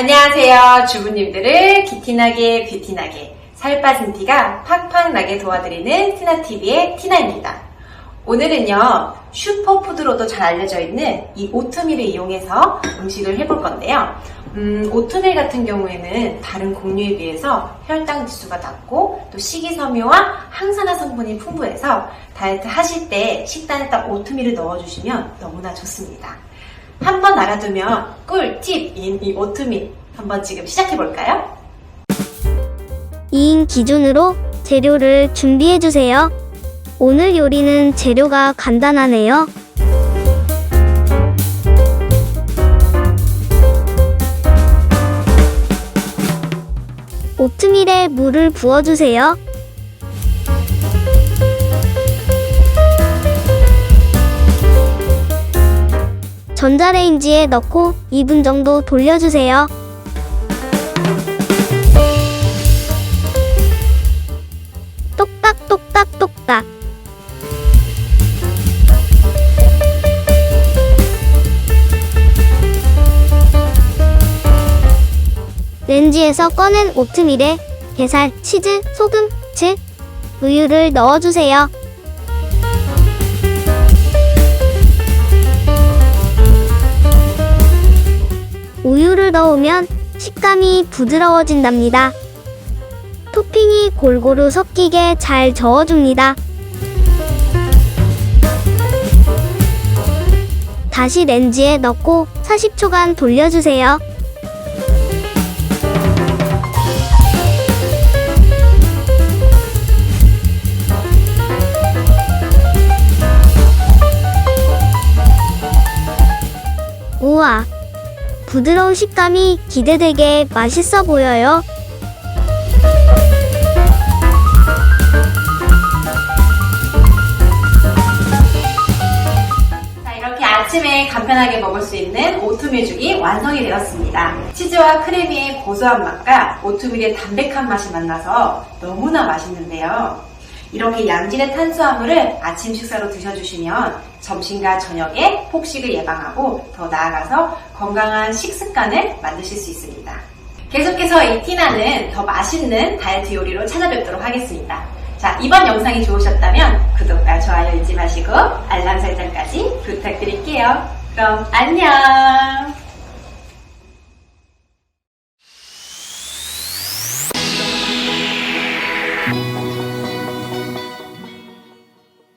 안녕하세요. 주부님들을 기티나게 뷰티나게 살 빠진 티가 팍팍 나게 도와드리는 티나TV의 티나입니다. 오늘은요, 슈퍼푸드로도 잘 알려져 있는 이 오트밀을 이용해서 음식을 해볼 건데요. 음, 오트밀 같은 경우에는 다른 곡류에 비해서 혈당 지수가 낮고 또 식이섬유와 항산화 성분이 풍부해서 다이어트 하실 때 식단에 딱 오트밀을 넣어주시면 너무나 좋습니다. 한 번 알아두면 꿀팁인 이 오트밀 한번 지금 시작해볼까요? 2인 기준으로 재료를 준비해주세요. 오늘 요리는 재료가 간단하네요. 오트밀에 물을 부어주세요. 전자레인지에 넣고 2분 정도 돌려주세요. 똑딱똑딱똑딱. 렌지에서 꺼낸 오트밀에 게살, 치즈, 소금, 즉 우유를 넣어주세요. 우유를 넣으면 식감이 부드러워진답니다. 토핑이 골고루 섞이게 잘 저어줍니다. 다시 렌지에 넣고 40초간 돌려주세요. 부드러운 식감이 기대되게 맛있어 보여요. 자, 이렇게 아침에 간편하게 먹을 수 있는 오트밀죽이 완성이 되었습니다. 치즈와 크래미의 고소한 맛과 오트밀의 담백한 맛이 만나서 너무나 맛있는데요. 이렇게 양질의 탄수화물을 아침 식사로 드셔주시면 점심과 저녁에 폭식을 예방하고 더 나아가서 건강한 식습관을 만드실 수 있습니다. 계속해서 이 티나는 더 맛있는 다이어트 요리로 찾아뵙도록 하겠습니다. 자, 이번 영상이 좋으셨다면 구독과 좋아요 잊지 마시고 알람 설정까지 부탁드릴게요. 그럼 안녕!